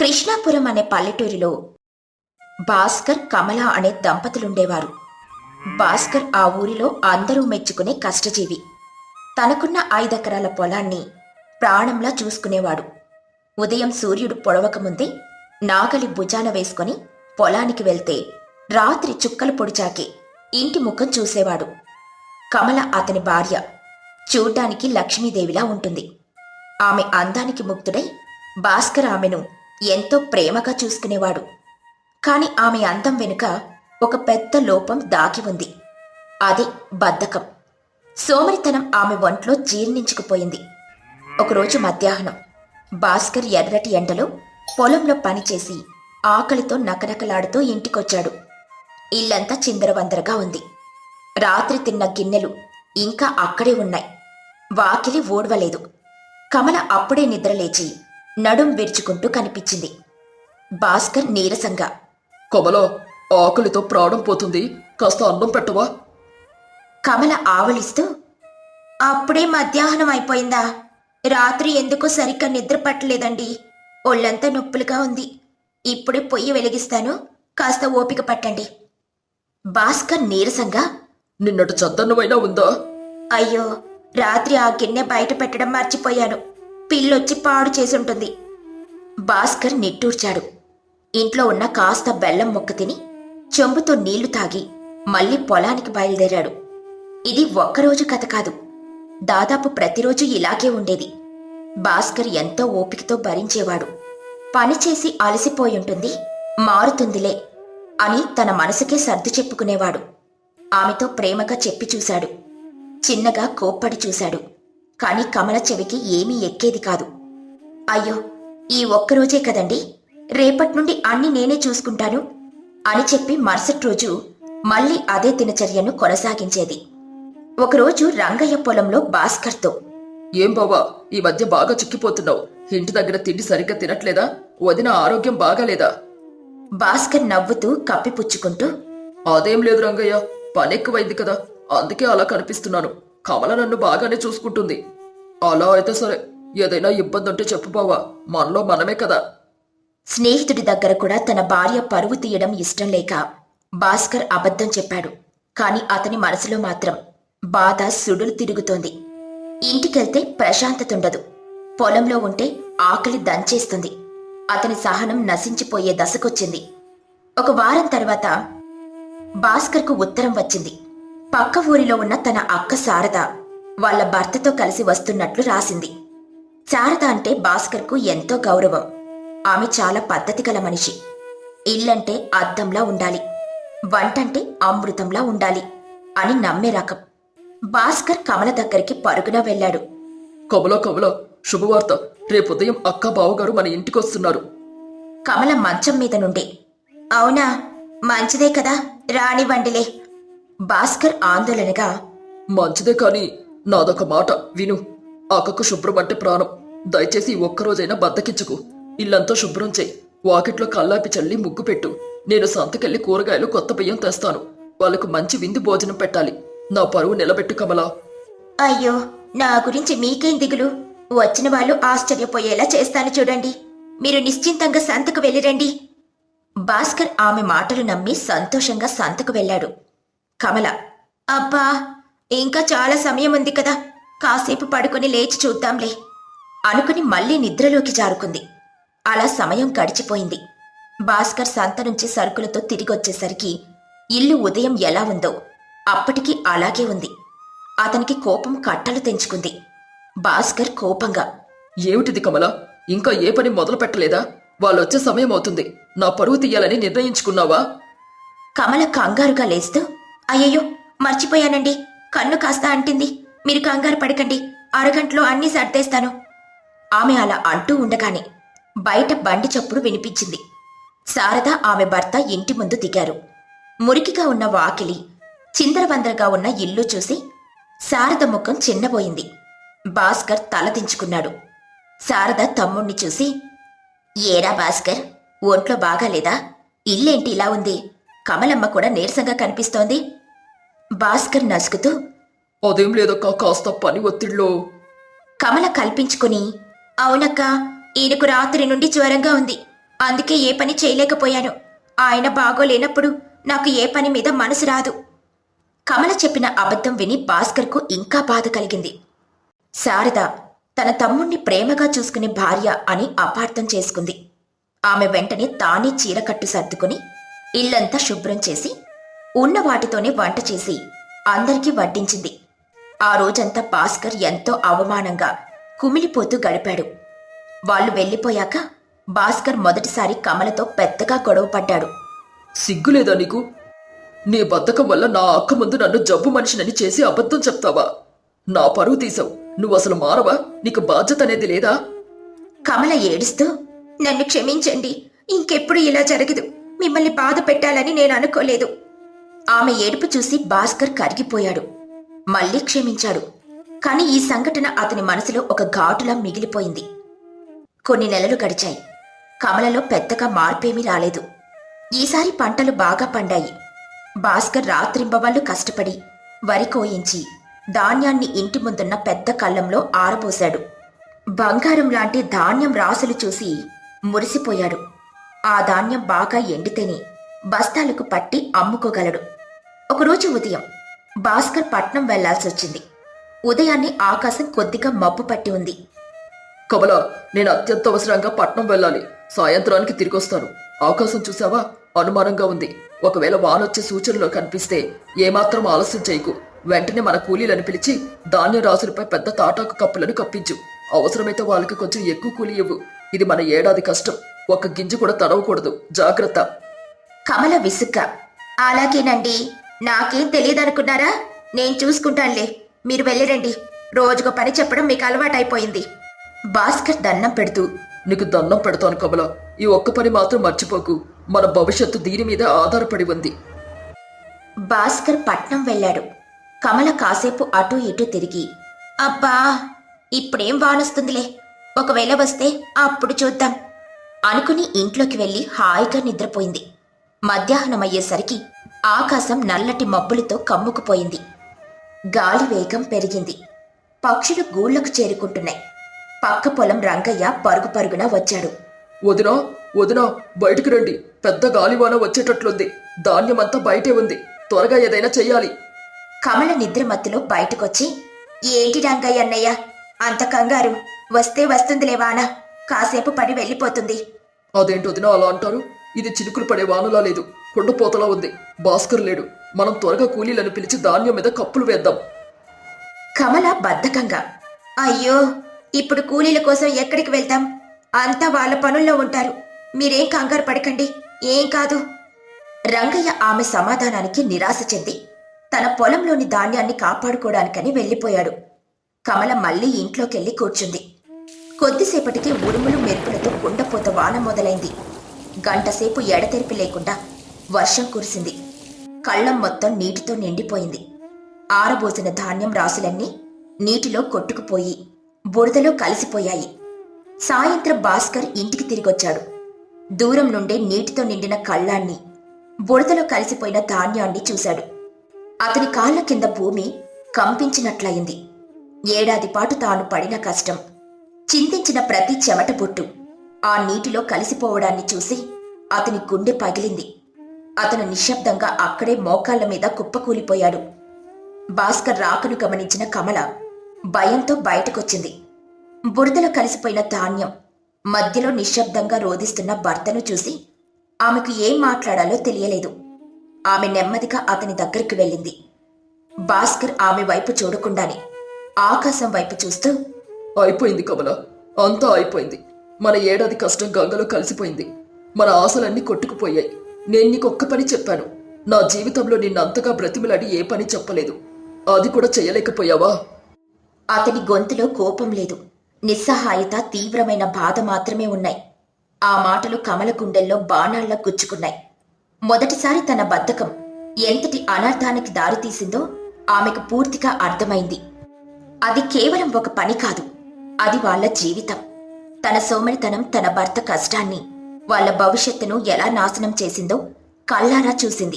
కృష్ణాపురం అనే పల్లెటూరిలో భాస్కర్ కమల అనే దంపతులుండేవారు. భాస్కర్ ఆ ఊరిలో అందరూ మెచ్చుకునే కష్టజీవి. తనకున్న ఐదెకరాల పొలాన్ని ప్రాణంలా చూసుకునేవాడు. ఉదయం సూర్యుడు పొడవకముందే నాగలి భుజాన వేసుకొని పొలానికి వెళ్తే రాత్రి చుక్కలు పొడిచాకే ఇంటి ముఖం చూసేవాడు. కమల అతని భార్య చూడ్డానికి లక్ష్మీదేవిలా ఉంటుంది. ఆమె అందానికి ముగ్ధుడై భాస్కర్ ఆమెను ఎంతో ప్రేమగా చూసుకునేవాడు. కాని ఆమె అందం వెనుక ఒక పెద్ద లోపం దాగి ఉంది. అది బద్ధకం. సోమరితనం ఆమె ఒంట్లో జీర్ణించుకుపోయింది. ఒకరోజు మధ్యాహ్నం భాస్కర్ ఎర్రటి ఎండలో పొలంలో పనిచేసి ఆకలితో నకనకలాడుతూ ఇంటికొచ్చాడు. ఇల్లంతా చిందరవందరగా ఉంది. రాత్రి తిన్న గిన్నెలు ఇంకా అక్కడే ఉన్నాయి. వాకిలి ఓడవలేదు కమల అప్పుడే నిద్రలేచి నడుం విరుచుకుంటూ కనిపించింది. భాస్కర్ నీరసంగా కమల ఆకలితో ప్రాణం పోతుంది. కాస్త అన్నం పెట్టవా? కమల ఆవలిస్తూ అప్పుడే మధ్యాహ్నం అయిపోయిందా? రాత్రి ఎందుకో సరిగ్గా నిద్ర పట్టలేదండి. ఒళ్ళంతా నొప్పులుగా ఉంది. ఇప్పుడే పొయ్యి వెలిగిస్తాను. కాస్త ఓపిక పట్టండి. భాస్కర్ నీరసంగా నిన్నటి చద్దన్నమైనా ఉందా? అయ్యో రాత్రి ఆ గిన్నె బయట పెట్టడం మర్చిపోయాను. పిల్లొచ్చి పాడు చేసుంటుంది. భాస్కర్ నిట్టూర్చాడు. ఇంట్లో ఉన్న కాస్త బెల్లం మొక్క తిని చెంబుతో నీళ్ళు తాగి మళ్ళీ పొలానికి బయలుదేరాడు. ఇది ఒక్కరోజు కథ కాదు. దాదాపు ప్రతిరోజు ఇలాగే ఉండేది. భాస్కర్ ఎంతో ఓపికతో భరించేవాడు. పనిచేసి అలసిపోయుంటుంది మారుతుందిలే అని తన మనసుకే సర్దు చెప్పుకునేవాడు. ఆమెతో ప్రేమగా చెప్పి చూశాడు. చిన్నగా కోప్పడి చూశాడు. కాని కమల చెవికి ఏమీ ఎక్కేది కాదు. అయ్యో ఈ ఒక్కరోజే కదండి. రేపటి నుండి అన్ని నేనే చూసుకుంటాను అని చెప్పి మరుసటి రోజు మళ్ళీ అదే దినచర్యను కొనసాగించేది. ఒకరోజు రంగయ్య పొలంలో భాస్కర్తో ఏం బావా ఈ మధ్య బాగా చిక్కిపోతున్నావు. ఇంటి దగ్గర తిండి సరిగ్గా తినట్లేదా? వదిన ఆరోగ్యం బాగాలేదా? భాస్కర్ నవ్వుతూ కప్పిపుచ్చుకుంటూ అదేం లేదు రంగయ్య పని ఎక్కువైంది కదా. అందుకే అలా కనిపిస్తున్నాను. కమల నన్ను బాగానే చూసుకుంటుంది. అలా అయితే సరే ఏదైనా ఇబ్బంది ఉంటే చెప్పు బావా మనలో మనమే కదా. స్నేహితుడి దగ్గర కూడా తన భార్య పరువు తీయడం ఇష్టం లేక భాస్కర్ అబద్ధం చెప్పాడు. కాని అతని మనసులో మాత్రం బాధ సుడులు తిరుగుతోంది. ఇంటికెళ్తే ప్రశాంతతుండదు. పొలంలో ఉంటే ఆకలి దంచేస్తుంది. అతని సహనం నశించిపోయే దశకొచ్చింది. ఒక వారం తర్వాత భాస్కర్కు ఉత్తరం వచ్చింది. పక్క ఊరిలో ఉన్న తన అక్క శారద వాళ్ళ భర్తతో కలిసి వస్తున్నట్లు రాసింది. శారద అంటే భాస్కర్కు ఎంతో గౌరవం. ఆమె చాలా పద్ధతి గల మనిషి. ఇల్లంటే అద్దంలా ఉండాలి. వంటంటే అమృతంలా ఉండాలి అని నమ్మే రకం. భాస్కర్ కమల దగ్గరికి పరుగున వెళ్ళాడు. కమల కమల శుభవార్త. రేపు ఉదయం అక్క బావగారు మన ఇంటికి వస్తున్నారు. కమల మంచం మీద నుండి. అవునా? మంచిదే కదా. రానివ్వండిలే. భాస్కర్ ఆందోళనగా మంచిదే కాని నాదొక మాట విను. అక్కకు శుభ్రం అంటే ప్రాణం. దయచేసి ఒక్కరోజైనా బద్దకించుకు. ఇల్లంతా శుభ్రం చేయి. వాకిట్లో కల్లాపి చల్లి ముగ్గు పెట్టు. నేను సంతకెళ్ళి కూరగాయలు కొత్త బియ్యం తెస్తాను. వాళ్ళకు మంచి విందు భోజనం పెట్టాలి. నా పరువు నిలబెట్టు కమలా. అయ్యో నా గురించి మీకేం దిగులు? వచ్చిన వాళ్ళు ఆశ్చర్యపోయేలా చేస్తాను చూడండి. మీరు నిశ్చింతంగా సంతకు వెళ్ళిరండి. భాస్కర్ ఆమె మాటలు నమ్మి సంతోషంగా సంతకు వెళ్ళాడు. కమల అబ్బా ఇంకా చాలా సమయం ఉంది కదా. కాసేపు పడుకొని లేచి చూద్దాంలే. అనుకుని మళ్ళీ నిద్రలోకి జారుకుంది. అలా సమయం గడిచిపోయింది. భాస్కర్ సంత నుంచి సరుకులతో తిరిగొచ్చేసరికి ఇల్లు ఉదయం ఎలా ఉందో అప్పటికి అలాగే ఉంది. అతనికి కోపం కట్టలు తెంచుకుంది. భాస్కర్ కోపంగా ఏమిటిది కమల? ఇంకా ఏ పని మొదలు పెట్టలేదా? వాళ్ళొచ్చే సమయం అవుతుంది. నా పరువు తీయాలని నిర్ణయించుకున్నావా? కమల కంగారుగా లేస్తూ అయ్యయ్యో మర్చిపోయానండి. కన్ను కాస్త అంటింది. మీరు కంగారు పడకండి. అరగంటలో అన్నీ సర్దేస్తాను. ఆమె అలా అంటూ ఉండగానే బయట బండి చప్పుడు వినిపించింది. శారద ఆమె భర్త ఇంటి ముందు దిగారు. మురికిగా ఉన్న వాకిలి చిందరవందరగా ఉన్న ఇల్లు చూసి శారద ముఖం చిన్నబోయింది. భాస్కర్ తలదించుకున్నాడు శారద తమ్ముణ్ణి చూసి ఏరా భాస్కర్ ఒంట్లో బాగాలేదా? ఇల్లేంటి ఇలా ఉంది? కమలమ్మ కూడా నీరసంగా కనిపిస్తోంది. భాస్కర్ నసుకుతూ అదేం లేదక్క కాస్త పని ఒత్తిడిలో. కమల కల్పించుకుని అవునక్క ఈయనకు రాత్రి నుండి జ్వరంగా ఉంది. అందుకే ఏ పని చేయలేకపోయాను. ఆయన బాగోలేనప్పుడు నాకు ఏ పని మీద మనసు రాదు. కమల చెప్పిన అబద్ధం విని భాస్కర్కు ఇంకా బాధ కలిగింది. శారద తన తమ్ముణ్ణి ప్రేమగా చూసుకునే భార్య అని అపార్థం చేసుకుంది. ఆమె వెంటనే తానే చీరకట్టు సర్దుకుని ఇల్లంతా శుభ్రం చేసి ఉన్న వాటితోనే వంట చేసి అందరికీ వడ్డించింది. ఆ రోజంతా భాస్కర్ ఎంతో అవమానంగా కుమిలిపోతూ గడిపాడు. వాళ్ళు వెళ్ళిపోయాక భాస్కర్ మొదటిసారి కమలతో పెద్దగా గొడవ పడ్డాడు. సిగ్గులేదా నీకు? నీ బద్ధకం వల్ల నా అక్క ముందు నన్ను జబ్బు మనిషినని చేసి అబద్ధం చెప్తావా? నా పరువు తీసావు నువ్వు అసలు మారవా? నీకు బాధ్యత అనేది లేదా? కమల ఏడుస్తూ నన్ను క్షమించండి. ఇంకెప్పుడు ఇలా జరగదు. మిమ్మల్ని బాధ పెట్టాలని నేను అనుకోలేదు. ఆమె ఏడుపు చూసి భాస్కర్ కరిగిపోయాడు. మళ్ళీ క్షమించాడు. కాని ఈ సంఘటన అతని మనసులో ఒక ఘాటులా మిగిలిపోయింది. కొన్ని నెలలు గడిచాయి. కమలలో పెద్దగా మార్పేమీ రాలేదు. ఈసారి పంటలు బాగా పండాయి. భాస్కర్ రాత్రింబవళ్ళు కష్టపడి వరి కోయించి ధాన్యాన్ని ఇంటి ముందున్న పెద్ద కళ్ళంలో ఆరబోశాడు. బంగారం లాంటి ధాన్యం రాసులు చూసి మురిసిపోయాడు. ఆ ధాన్యం బాగా ఎండితేనే బస్తాలకు పట్టి అమ్ముకోగలడు. ఒకరోజు ఉదయం భాస్కర్ పట్నం వెళ్ళాల్సొచ్చింది. ఉదయాన్నే ఆకాశం కొద్దిగా మబ్బు పట్టి ఉంది. కమల నేను అత్యంత అవసరంగా పట్నం వెళ్ళాలి. సాయంత్రానికి తిరిగొస్తాను. ఆకాశం చూసావా అనుమానంగా ఉంది. ఒకవేళ వానొచ్చే సూచనలు కనిపిస్తే ఏమాత్రం ఆలస్యం చేయకు. వెంటనే మన కూలీలను పిలిచి ధాన్య రాసులపై పెద్ద తాటాకు కప్పులను కప్పించు. అవసరమైతే వాళ్ళకి కొంచెం ఎక్కువ కూలీ ఇవ్వు. ఇది మన ఏడాది కష్టం. ఒక గింజ కూడా తడవకూడదు జాగ్రత్త. కమల విసుగ్గా అలాగేనండి. నాకేం తెలియదనుకున్నారా? నేను చూసుకుంటానులే. మీరు వెళ్ళిరండి. రోజుకో పని చెప్పడం మీకు అలవాటైపోయింది. భాస్కర్ దండం పెడుతూ నీకు దండం పెడతాను కమల. ఈ ఒక్క పని మాత్రం మర్చిపోకు. మన భవిష్యత్తు దీని మీద ఆధారపడి ఉంది. భాస్కర్ పట్నం వెళ్ళాడు. కమల కాసేపు అటూ ఇటూ తిరిగి అబ్బా ఇప్పుడేం వానొస్తుందిలే. ఒకవేళ వస్తే అప్పుడు చూద్దాం. అనుకుని ఇంట్లోకి వెళ్ళి హాయిగా నిద్రపోయింది. మధ్యాహ్నం అయ్యేసరికి ఆకాశం నల్లటి మబ్బులతో కమ్ముకుపోయింది. గాలి వేగం పెరిగింది. పక్షులు గూళ్ళకు చేరుకుంటున్నాయి. పక్క పొలం రంగయ్య పరుగు పరుగున వచ్చాడు. వదినా వదినా బయటికి రండి. పెద్ద గాలివాన వచ్చేటట్లుంది. ధాన్యమంతా బయటే ఉంది. త్వరగా ఏదైనా చెయ్యాలి. కమల నిద్రమత్తులో బయటకొచ్చి ఏంటి రంగయ్య అన్నయ్య? అంత కంగారు. వస్తే వస్తుందిలే వాన. కాసేపు పడి వెళ్ళిపోతుంది. అదేంటి వదినా అలా అంటారు? ఇది చినుకులు పడే వానలా లేదు. కొండపోతలా ఉంది. భాస్కర్ లేడు. మనం త్వరగా కూలీలను పిలిచి ధాన్యం మీద కప్పులు వేద్దాం. కమల బద్ధకంగా అయ్యో ఇప్పుడు కూలీల కోసం ఎక్కడికి వెళ్తాం? అంతా వాళ్ళ పనుల్లో ఉంటారు. మీరేం కంగారు పడకండి. ఏం కాదు. రంగయ్య ఆమె సమాధానానికి నిరాశ చెంది. తన పొలంలోని ధాన్యాన్ని కాపాడుకోవడానికని వెళ్ళిపోయాడు. కమల మళ్ళీ ఇంట్లోకెళ్ళి కూర్చుంది. కొద్దిసేపటికి ఉరుములు మెరుపులతో కుండపోత వాన మొదలైంది. గంటసేపు ఎడతెరిపి లేకుండా వర్షం కురిసింది. కళ్ళం మొత్తం నీటితో నిండిపోయింది. ఆరబోసిన ధాన్యం రాసులన్నీ నీటిలో కొట్టుకుపోయి బురదలో కలిసిపోయాయి. సాయంత్రం భాస్కర్ ఇంటికి తిరిగొచ్చాడు. దూరం నుండే నీటితో నిండిన కళ్ళాన్ని బురదలో కలిసిపోయిన ధాన్యాన్ని చూశాడు. అతని కాళ్ళ కింద భూమి కంపించినట్లయింది. ఏడాది పాటు తాను పడిన కష్టం చింతించిన ప్రతి చెమట బొట్టు ఆ నీటిలో కలిసిపోవడాన్ని చూసి అతని గుండె పగిలింది. అతను నిశ్శబ్దంగా అక్కడే మోకాళ్ళ మీద కుప్పకూలిపోయాడు. భాస్కర్ రాకను గమనించిన కమల భయంతో బయటకొచ్చింది. బురదలో కలిసిపోయిన ధాన్యం మధ్యలో నిశ్శబ్దంగా రోధిస్తున్న భర్తను చూసి ఆమెకు ఏం మాట్లాడాలో తెలియలేదు. ఆమె నెమ్మదిగా అతని దగ్గరికి వెళ్ళింది. భాస్కర్ ఆమె వైపు చూడకుండానే ఆకాశం వైపు చూస్తూ అయిపోయింది కమల అంతా అయిపోయింది. మన ఏడాది కష్టం గంగలో కలిసిపోయింది. మన ఆశలన్నీ కొట్టుకుపోయాయి. నేను నీకు ఒక్క పని చెప్పాను. నా జీవితంలో నిన్నంతగా బ్రతిమలాడి ఏ పని చెప్పలేదు. అది కూడా చేయలేకపోయావా? అతని గొంతులో కోపం లేదు. నిస్సహాయత తీవ్రమైన బాధ మాత్రమే ఉన్నాయి. ఆ మాటలు కమల గుండెల్లో బాణాల్లా గుచ్చుకున్నాయి. మొదటిసారి తన బద్ధకం ఎంతటి అనర్థానికి దారితీసిందో ఆమెకు పూర్తిగా అర్థమైంది. అది కేవలం ఒక పని కాదు. అది వాళ్ళ జీవితం. తన సోమరితనం తన భర్త కష్టాన్ని వాళ్ళ భవిష్యత్తును ఎలా నాశనం చేసిందో కళ్ళారా చూసింది.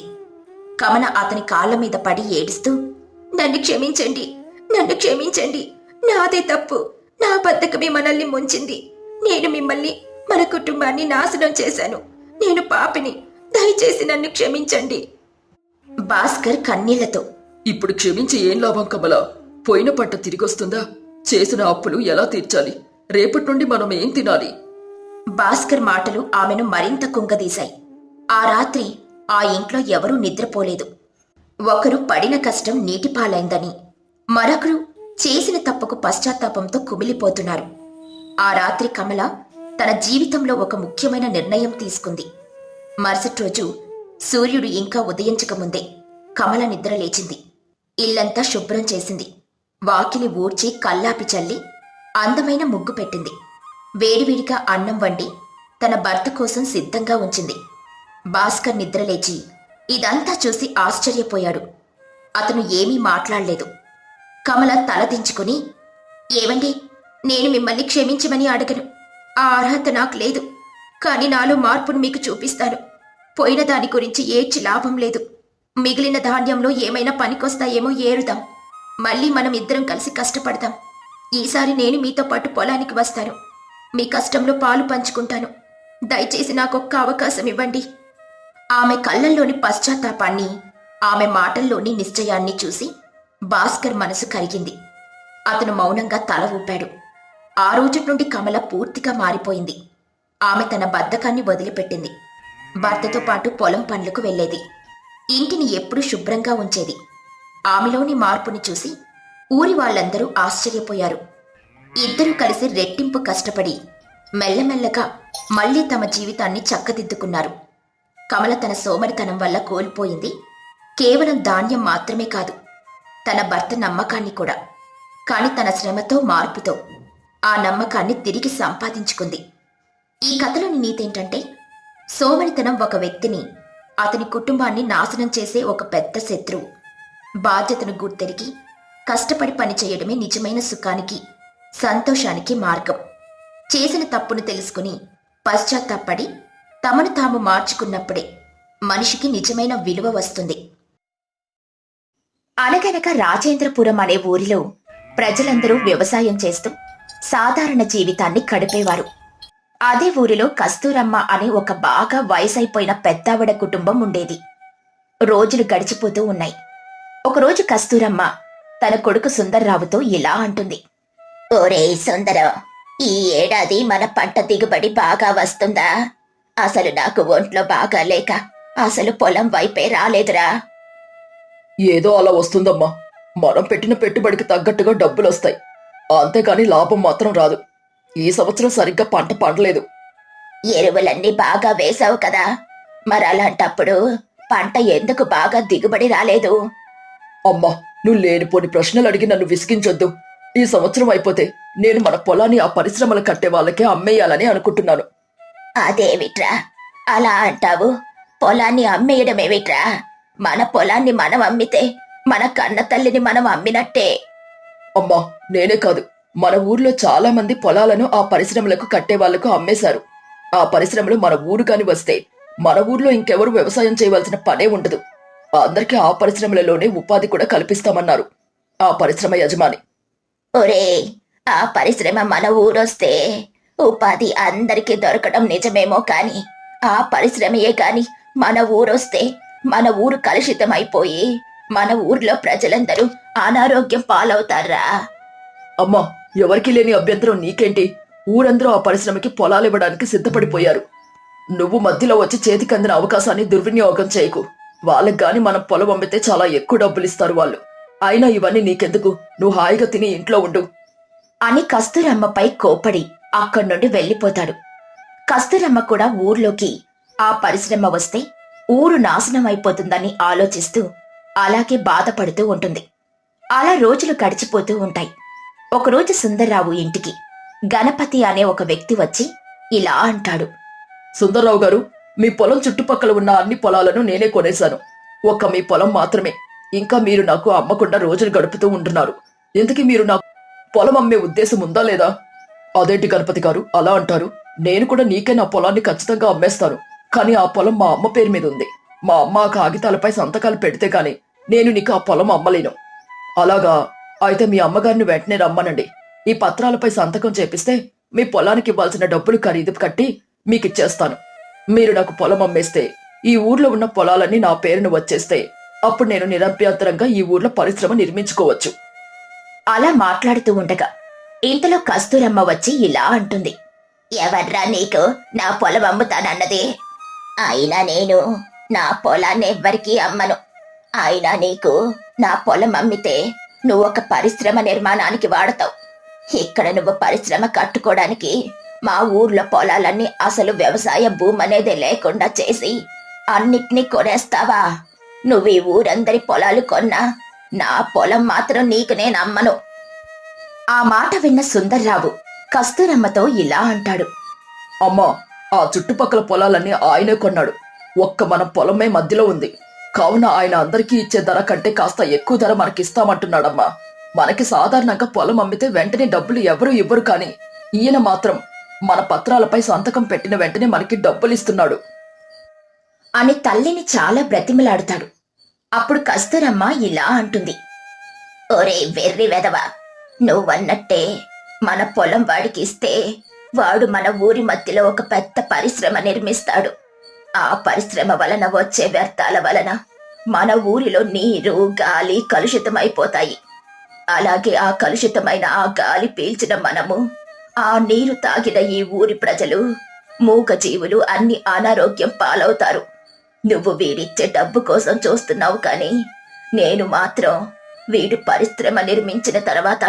కమల అతని కాళ్ళ మీద పడి ఏడుస్తూ నన్ను క్షమించండి నన్ను క్షమించండి. నాదే తప్పు. నా బద్ధకమే మనల్ని ముంచింది. నేను మిమ్మల్ని మన కుటుంబాన్ని నాశనం చేశాను. నేను పాపిని. దయచేసి నన్ను క్షమించండి. భాస్కర్ కన్నీళ్ళతో ఇప్పుడు క్షమించి ఏం లాభం కమల? పోయిన పంట తిరిగొస్తుందా? చేసిన అప్పులు ఎలా తీర్చాలి? రేపటి నుండి మనం ఏం తినాలి? భాస్కర్ మాటలు ఆమెను మరింత కుంగదీశాయి. ఆ రాత్రి ఆ ఇంట్లో ఎవరూ నిద్రపోలేదు. ఒకరు పడిన కష్టం నీటిపాలైందని మరొకరు చేసిన తప్పుకు పశ్చాత్తాపంతో కుమిలిపోతున్నారు. ఆ రాత్రి కమల తన జీవితంలో ఒక ముఖ్యమైన నిర్ణయం తీసుకుంది. మరుసటి రోజు సూర్యుడు ఇంకా ఉదయించకముందే కమల నిద్ర లేచింది. ఇల్లంతా శుభ్రం చేసింది. వాకిలి ఊడ్చి కల్లాపి చల్లి అందమైన ముగ్గు పెట్టింది. వేడివేడిగా అన్నం వండి తన భర్త కోసం సిద్ధంగా ఉంచింది. భాస్కర్ నిద్రలేచి ఇదంతా చూసి ఆశ్చర్యపోయాడు. అతను ఏమీ మాట్లాడలేదు. కమల తలదించుకుని ఏవండి నేను మిమ్మల్ని క్షమించమని అడగను. ఆ అర్హత నాకు లేదు. కానీ నాలో మార్పును మీకు చూపిస్తాను. పోయిన దాని గురించి ఏడ్చి లాభం లేదు. మిగిలిన ధాన్యంలో ఏమైనా పనికొస్తాయేమో ఏరుదాం. మళ్ళీ మనం ఇద్దరం కలిసి కష్టపడదాం. ఈసారి నేను మీతో పాటు పొలానికి వస్తాను. మీ కష్టంలో పాలు పంచుకుంటాను. దయచేసి నాకొక్క అవకాశం ఇవ్వండి. ఆమె కళ్ళల్లోని పశ్చాత్తాపాన్ని ఆమె మాటల్లోని నిశ్చయాన్ని చూసి భాస్కర్ మనసు కరిగింది. అతను మౌనంగా తల ఊపాడు. ఆ రోజు నుండి కమల పూర్తిగా మారిపోయింది. ఆమె తన బద్ధకాన్ని వదిలిపెట్టింది. భర్తతో పాటు పొలం పనులకు వెళ్ళేది. ఇంటిని ఎప్పుడూ శుభ్రంగా ఉంచేది. ఆమెలోని మార్పుని చూసి ఊరి వాళ్ళందరూ ఆశ్చర్యపోయారు. ఇద్దరూ కలిసి రెట్టింపు కష్టపడి మెల్లమెల్లగా మళ్ళీ తమ జీవితాన్ని చక్కదిద్దుకున్నారు. కమల తన సోమరితనం వల్ల కోల్పోయింది. కేవలం ధాన్యం మాత్రమే కాదు తన భర్త నమ్మకాన్ని కూడా. కాని తన శ్రమతో మార్పుతో ఆ నమ్మకాన్ని తిరిగి సంపాదించుకుంది. ఈ కథలోని నీతేంటంటే సోమరితనం ఒక వ్యక్తిని అతని కుటుంబాన్ని నాశనం చేసే ఒక పెద్ద శత్రువు. బాధ్యతను గుర్తెరిగి కష్టపడి పనిచేయడమే నిజమైన సుఖానికి సంతోషానికి మార్గం. చేసిన తప్పును తెలుసుకుని పశ్చాత్తాపడి తమను తాము మార్చుకున్నప్పుడే మనిషికి నిజమైన విలువ వస్తుంది. అనగనక రాజేంద్రపురం అనే ఊరిలో ప్రజలందరూ వ్యవసాయం చేస్తూ సాధారణ జీవితాన్ని గడిపేవారు. అదే ఊరిలో కస్తూరమ్మ అనే ఒక బాగా వయసైపోయిన పెద్దావిడ కుటుంబం ఉండేది. రోజులు గడిచిపోతూ ఉన్నాయి. ఒకరోజు కస్తూరమ్మ తన కొడుకు సుందర్రావుతో ఇలా అంటుంది. ఓరే సుందరం ఈ ఏడాది మన పంట దిగుబడి బాగా వస్తుందా? అసలు నాకు ఒంట్లో బాగా లేక అసలు పొలం వైపే రాలేదురా. ఏదో అలా వస్తుందమ్మా. మనం పెట్టిన పెట్టుబడికి తగ్గట్టుగా డబ్బులు వస్తాయి అంతేకాని లాభం మాత్రం రాదు. ఈ సంవత్సరం సరిగ్గా పంట పండలేదు. ఎరువులన్నీ బాగా వేశావు కదా. మరి అలాంటప్పుడు పంట ఎందుకు బాగా దిగుబడి రాలేదు? అమ్మా నువ్వు లేనిపోని ప్రశ్నలు అడిగి నన్ను విసిగించొద్దు. ఈ సంవత్సరం అయిపోతే నేను మన పొలాన్ని ఆ పరిశ్రమలు కట్టే వాళ్ళకే అమ్మేయాలని అనుకుంటున్నాను. అదేమిట్రా? అలా అంటావు? పొలాన్ని అమ్మేయడమేమిట్రా మన పొలాన్ని మనం అమ్మితే మన కన్న తల్లిని మనం అమ్మినట్టే. అమ్మా నేనే కాదు. మన ఊర్లో చాలా మంది పొలాలను ఆ పరిశ్రమలకు కట్టే వాళ్ళకు అమ్మేశారు. ఆ పరిశ్రమలు మన ఊరు కాని వస్తే మన ఊర్లో ఇంకెవరు వ్యవసాయం చేయవలసిన పనే ఉండదు. అందరికీ ఆ పరిశ్రమలలోనే ఉపాధి కూడా కల్పిస్తామన్నారు. ఆ పరిశ్రమ యజమాని. ఒరే ఆ పరిశ్రమ మన ఊరొస్తే ఉపాధి అందరికీ దొరకడం నిజమేమో కాని ఆ పరిశ్రమయే కాని మన ఊరొస్తే మన ఊరు కలుషితమైపోయి మన ఊర్లో ప్రజలందరూ అనారోగ్యం పాలవుతారా? అమ్మా ఎవరికీ లేని అభ్యంతరం నీకేంటి? ఊరందరూ ఆ పరిశ్రమకి పొలాలు ఇవ్వడానికి సిద్ధపడిపోయారు. నువ్వు మధ్యలో వచ్చి చేతికి అందిన అవకాశాన్ని దుర్వినియోగం చేయకు. వాళ్ళకి గాని మనం పొలం అమ్మితే చాలా ఎక్కువ డబ్బులు ఇస్తారు వాళ్ళు. అయినా ఇవన్నీ నీకెందుకు? నువ్వు హాయిగా తిని ఇంట్లో ఉండు. అని కస్తూరమ్మపై కోపడి అక్కడి నుండి వెళ్ళిపోతాడు. కస్తూరమ్మ కూడా ఊర్లోకి ఆ పరిశ్రమ వస్తే ఊరు నాశనం అయిపోతుందని ఆలోచిస్తూ అలాగే బాధపడుతూ ఉంటుంది. అలా రోజులు గడిచిపోతూ ఉంటాయి. ఒకరోజు సుందర్రావు ఇంటికి గణపతి అనే ఒక వ్యక్తి వచ్చి ఇలా అంటాడు. సుందర్రావు గారు మీ పొలం చుట్టుపక్కల ఉన్న అన్ని పొలాలను నేనే కొనేశాను. ఒక్క మీ పొలం మాత్రమే. ఇంకా మీరు నాకు అమ్మకుండా రోజులు గడుపుతూ ఉంటున్నారు. ఇంతకీ మీరు నాకు పొలం అమ్మే ఉద్దేశం ఉందా లేదా? అదేంటి గణపతి గారు? అలా అంటారు. నేను కూడా నీకే నా పొలాన్ని ఖచ్చితంగా అమ్మేస్తాను. కానీ ఆ పొలం మా అమ్మ పేరు మీద ఉంది. మా అమ్మ ఆ కాగితాలపై సంతకాలు పెడితే కానీ నేను నీకు ఆ పొలం అమ్మలేను. అలాగా? అయితే మీ అమ్మగారిని వెంటనే రమ్మనండి. ఈ పత్రాలపై సంతకం చేపిస్తే మీ పొలానికి ఇవ్వాల్సిన డబ్బులు ఖరీదు కట్టి మీకు ఇచ్చేస్తాను మీరు నాకు పొలం అమ్మేస్తే ఈ ఊర్లో ఉన్న పొలాలన్నీ నా పేరును వచ్చేస్తే అప్పుడు నేను నిరభ్యంతరంగా ఈ ఊర్లో పరిశ్రమ నిర్మించుకోవచ్చు. అలా మాట్లాడుతూ ఉండగా ఇంతలో కస్తూరమ్మ వచ్చి ఇలా అంటుంది. ఎవర్రా నీకు? నా పొలం అమ్ముతానన్నది. అయినా నేను నా పొలాన్ని ఎవ్వరికీ అమ్మను. అయినా నీకు నా పొలం అమ్మితే నువ్వు ఒక పరిశ్రమ నిర్మాణానికి వాడతావు. ఇక్కడ నువ్వు పరిశ్రమ కట్టుకోవడానికి మా ఊర్లో పొలాలన్నీ అసలు వ్యవసాయ భూమి అనేది లేకుండా చేసి అన్నిటినీ కొనేస్తావా? నువ్వు ఈ ఊరందరి పొలాలు కొన్నా. నా పొలం మాత్రం నీకు నేను అమ్మను. ఆ మాట విన్న సుందర్రావు కస్తూరమ్మతో ఇలా అంటాడు. అమ్మా ఆ చుట్టుపక్కల పొలాలన్నీ ఆయనే కొన్నాడు. ఒక్క మన పొలమే మధ్యలో ఉంది. కావున ఆయన అందరికీ ఇచ్చే ధర కంటే కాస్త ఎక్కువ ధర మనకిస్తామంటున్నాడమ్మా. మనకి సాధారణంగా పొలం అమ్మితే వెంటనే డబ్బులు ఎవరు ఇవ్వరు కానీ ఈయన మాత్రం మన పత్రాలపై సంతకం పెట్టిన వెంటనే మనకి డబ్బులు ఇస్తున్నాడు అని తల్లిని చాలా బ్రతిమలాడుతాడు. అప్పుడు కస్తూరమ్మ ఇలా అంటుంది. ఒరే వెర్రి వెదవ నువ్వన్నట్టే మన పొలం వాడికి ఇస్తే వాడు మన ఊరి మధ్యలో ఒక పెద్ద పరిశ్రమ నిర్మిస్తాడు. ఆ పరిశ్రమ వలన వచ్చే వ్యర్థాల వలన మన ఊరిలో నీరు గాలి కలుషితమైపోతాయి. అలాగే ఆ కలుషితమైన ఆ గాలి పీల్చిన మనము ఆ నీరు తాగిన ఈ ఊరి ప్రజలు మూగజీవులు అన్ని అనారోగ్యం పాలవుతారు. నువ్వు వీడిచ్చే డబ్బు కోసం చూస్తున్నావు కానీ నేను మాత్రం వీడు పరిశ్రమ నిర్మించిన తర్వాత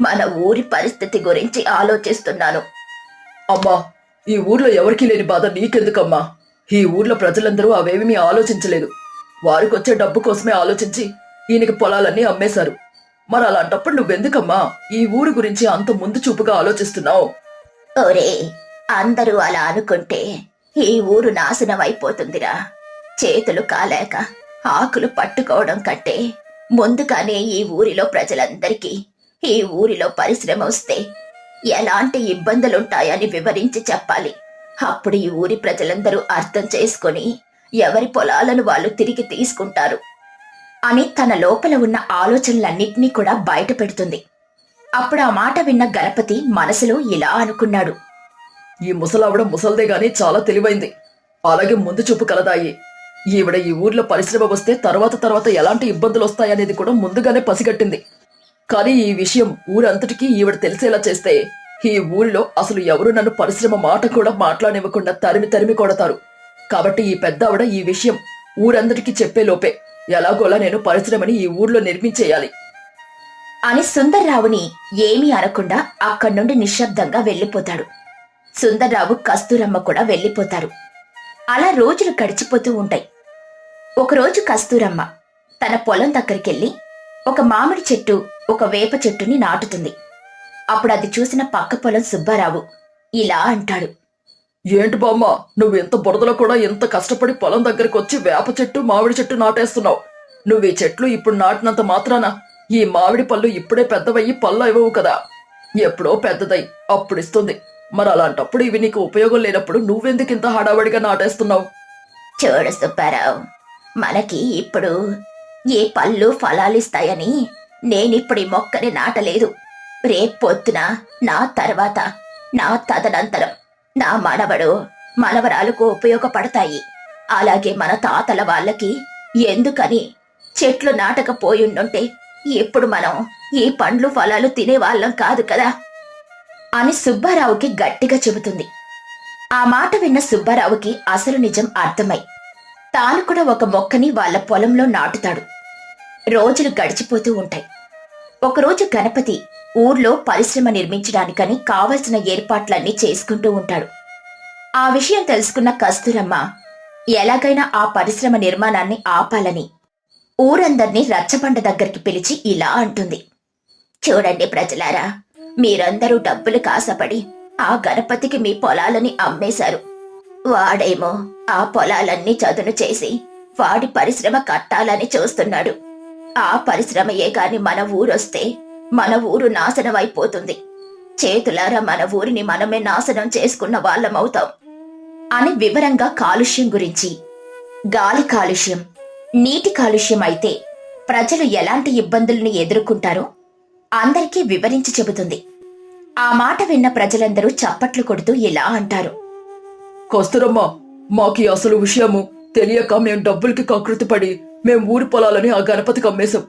మన ఊరి పరిస్థితి గురించి ఆలోచిస్తున్నాను. అమ్మా ఈ ఊర్లో ఎవరికీ లేని బాధ నీకెందుకమ్మా? ఈ ఊర్లో ప్రజలందరూ అవేమీ ఆలోచించలేదు. వారికొచ్చే డబ్బు కోసమే ఆలోచించి ఈయనకి పొలాలన్నీ అమ్మేశారు. మరి అలాంటప్పుడు నువ్వెందుకమ్మా ఈ ఊరు గురించి అంత ముందు చూపుగా ఆలోచిస్తున్నావు? ఓరే అందరూ అలా అనుకుంటే ఈ ఊరు నాశనం అయిపోతుందిరా. చేతులు కాలేక ఆకులు పట్టుకోవడం కంటే ముందుగానే ఈ ఊరిలో ప్రజలందరికీ ఈ ఊరిలో పరిశ్రమ వస్తే ఎలాంటి ఇబ్బందులుంటాయని వివరించి చెప్పాలి. అప్పుడు ఈ ఊరి ప్రజలందరూ అర్థం చేసుకొని ఎవరి పొలాలను వాళ్ళు తిరిగి తీసుకుంటారు. అని తన లోపల ఉన్న ఆలోచనలన్నింటినీ కూడా బయట పెడుతుంది. అప్పుడు ఆ మాట విన్న గణపతి మనసులో ఇలా అనుకున్నాడు. ఈ ముసలావిడ ముసల్దే గాని చాలా తెలివైంది. అలాగే ముందు చూపు కలదాయి. ఈవిడ ఈ ఊర్లో పరిశ్రమ వస్తే తర్వాత తర్వాత ఎలాంటి ఇబ్బందులు వస్తాయనేది కూడా ముందుగానే పసిగట్టింది. కానీ ఈ విషయం ఊరంతటికీ ఈవిడ తెలిసేలా చేస్తే ఈ ఊరిలో అసలు ఎవరు నన్ను పరిశ్రమ మాట కూడా మాట్లాడివ్వకుండా తరిమి తరిమి కొడతారు. కాబట్టి ఈ పెద్ద ఆవిడ ఈ విషయం ఊరందరికీ చెప్పే లోపే ఎలాగోలా నేను పరిశ్రమని ఈ ఊర్లో నిర్మించేయాలి. అని సుందర్రావుని ఏమీ అనకుండా అక్కడి నుండి నిశ్శబ్దంగా వెళ్ళిపోతాడు. సుందర్రావు కస్తూరమ్మ కూడా వెళ్ళిపోతారు. అలా రోజులు గడిచిపోతూ ఉంటాయి. ఒకరోజు కస్తూరమ్మ తన పొలం దగ్గరికెళ్ళి ఒక మామిడి చెట్టు ఒక వేప చెట్టుని నాటుతుంది. అప్పుడు అది చూసిన పక్క పొలం సుబ్బారావు ఇలా అంటాడు. ఏంటి బామ్మ నువ్వు ఇంత బురదలో కూడా ఇంత కష్టపడి పొలం దగ్గరికి వచ్చి వేప చెట్టు మామిడి చెట్టు నాటేస్తున్నావు. నువ్వు ఈ చెట్లు ఇప్పుడు నాటినంత మాత్రాన ఈ మామిడి పళ్ళు ఇప్పుడే పెద్దవయ్యి పళ్ళు ఇవ్వవు కదా. ఎప్పుడో పెద్దదై అప్పుడిస్తుంది మరి అలాంటప్పుడు ఇవి నీకు ఉపయోగం లేనప్పుడు నువ్వెందుకు ఇంత హడావడిగా నాటేస్తున్నావు? చూడు సుబ్బారావు మనకి ఇప్పుడు ఏ పళ్ళు ఫలాలిస్తాయని నేనిప్పుడు ఈ మొక్కని నాటలేదు. రేపు పొద్దున నా తర్వాత నా తదనంతరం నా మనవడు మనవరాలకు ఉపయోగపడతాయి. అలాగే మన తాతల వాళ్ళకి ఎందుకని చెట్లు నాటకపోయుండుంటే ఇప్పుడు మనం ఈ పండ్లు ఫలాలు తినేవాళ్ళం కాదు కదా. అని సుబ్బారావుకి గట్టిగా చెబుతుంది. ఆ మాట విన్న సుబ్బారావుకి అసలు నిజం అర్థమై తాను కూడా ఒక మొక్కని వాళ్ళ పొలంలో నాటుతాడు. రోజులు గడిచిపోతూ ఉంటాయి. ఒకరోజు గణపతి ఊర్లో పరిశ్రమ నిర్మించడానికని కావలసిన ఏర్పాట్లన్నీ చేసుకుంటూ ఉంటాడు. ఆ విషయం తెలుసుకున్న కస్తూరమ్మ ఎలాగైనా ఆ పరిశ్రమ నిర్మాణాన్ని ఆపాలని ఊరందర్నీ రచ్చబండ దగ్గరికి పిలిచి ఇలా అంటుంది. చూడండి ప్రజలారా మీరందరూ డబ్బులు కాసపడి ఆ గణపతికి మీ పొలాలని అమ్మేశారు. వాడేమో ఆ పొలాలన్నీ చదును చేసి వాడి పరిశ్రమ కట్టాలని చూస్తున్నాడు. ఆ పరిశ్రమయే గాని మన ఊరొస్తే మన ఊరు నాశనం అయిపోతుంది చేతులారా మన ఊరిని మనమే నాశనం చేసుకున్న వాళ్ళమవుతాం. అని వివరంగా కాలుష్యం గురించి గాలి కాలుష్యం నీటి కాలుష్యం అయితే ప్రజలు ఎలాంటి ఇబ్బందుల్ని ఎదుర్కొంటారో అందరికీ వివరించి చెబుతుంది. ఆ మాట విన్న ప్రజలందరూ చప్పట్లు కొడుతూ ఇలా అంటారు. కస్తూరమ్మ మాకు ఈ అసలు విషయము తెలియక మేం డబ్బులకి కకృతిపడి మేం ఊరి పొలాలని ఆ గణపతికి అమ్మేశాం.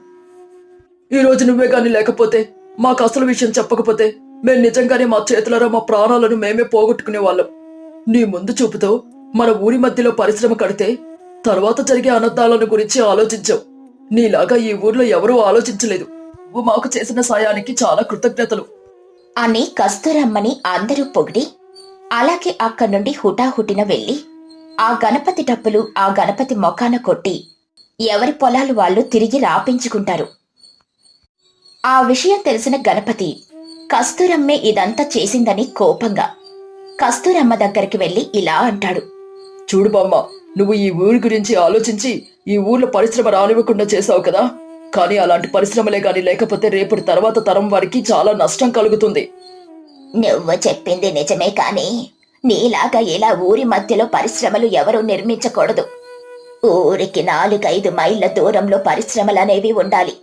ఈ రోజు నువ్వే గాని లేకపోతే మాకు అసలు విషయం చెప్పకపోతే మేం నిజంగానే మా చేతులారా మా ప్రాణాలను మేమే పోగొట్టుకునే వాళ్ళం. నీ ముందు చూపుతో మన ఊరి మధ్యలో పరిశ్రమ కడితే తర్వాత జరిగే అనర్థాలను గురించి ఆలోచించావు నీలాగా ఈ ఊర్లో ఎవరూ ఆలోచించలేదు. నువ్వు మాకు చేసిన సాయానికి చాలా కృతజ్ఞతలు. అని కస్తూరమ్మని అందరూ పొగిడి అలాగే అక్కడి నుండి హుటాహుటిన వెళ్ళి ఆ గణపతి డప్పులు ఆ గణపతి మొఖాన కొట్టి ఎవరి పొలాలు వాళ్ళు తిరిగి రాపించుకుంటారు. ఆ విషయం తెలిసిన గణపతి కస్తూరమ్మే ఇదంతా చేసిందని కోపంగా కస్తూరమ్మ దగ్గరికి వెళ్ళి ఇలా అంటాడు. చూడు బామ్మ నువ్వు ఈ ఊరి గురించి ఆలోచించి ఈ ఊర్లో పరిశ్రమ రానివ్వకుండా చేసావు కదా? కానీ అలాంటి పరిశ్రమలే గాని లేకపోతే రేపటి తర్వాత తరం వారికి చాలా నష్టం కలుగుతుంది. నువ్వు చెప్పింది నిజమే కానీ నీలాగా ఇలా ఊరి మధ్యలో పరిశ్రమలు ఎవరూ నిర్మించకూడదు. ఊరికి నాలుగైదు మైళ్ళ దూరంలో పరిశ్రమలనేవి ఉండాలి.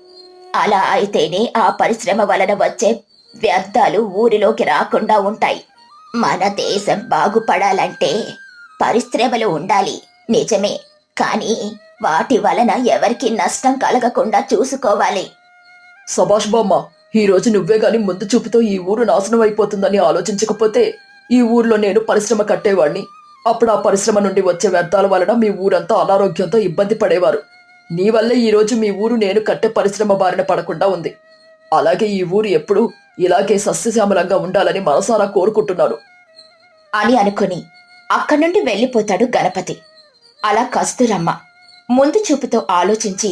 అలా అయితేనే ఆ పరిశ్రమ వలన వచ్చే వ్యర్థాలు ఊరిలోకి రాకుండా ఉంటాయి. మన దేశం బాగుపడాలంటే పరిశ్రమలు ఉండాలి నిజమే. కానీ వాటి వలన ఎవరికి నష్టం కలగకుండా చూసుకోవాలి. సభాష్ బామ్మ ఈ రోజు నువ్వే గాని ముందు చూపుతో ఈ ఊరు నాశనం అయిపోతుందని ఆలోచించకపోతే ఈ ఊర్లో నేను పరిశ్రమ కట్టేవాణ్ణి. అప్పుడు ఆ పరిశ్రమ నుండి వచ్చే వ్యర్థాల వలన మీ ఊరంతా అనారోగ్యంతో ఇబ్బంది పడేవారు. నీ వల్లే ఈ రోజు మీ ఊరు నేను కట్టే పరిశ్రమ బారిన పడకుండా ఉంది. అలాగే ఈ ఊరు ఎప్పుడూ ఇలాగే సస్యశ్యామలంగా ఉండాలని మనసారా కోరుకుంటున్నాను. అని అనుకుని అక్కడి నుండి వెళ్ళిపోతాడు గణపతి. అలా కస్తూరమ్మ. ముందు చూపుతో ఆలోచించి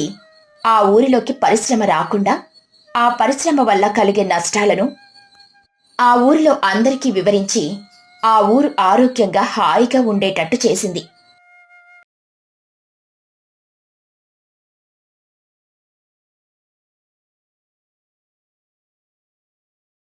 ఆ ఊరిలోకి పరిశ్రమ రాకుండా ఆ పరిశ్రమ వల్ల కలిగే నష్టాలను ఆ ఊరిలో అందరికీ వివరించి ఆ ఊరు ఆరోగ్యంగా హాయిగా ఉండేటట్టు చేసింది.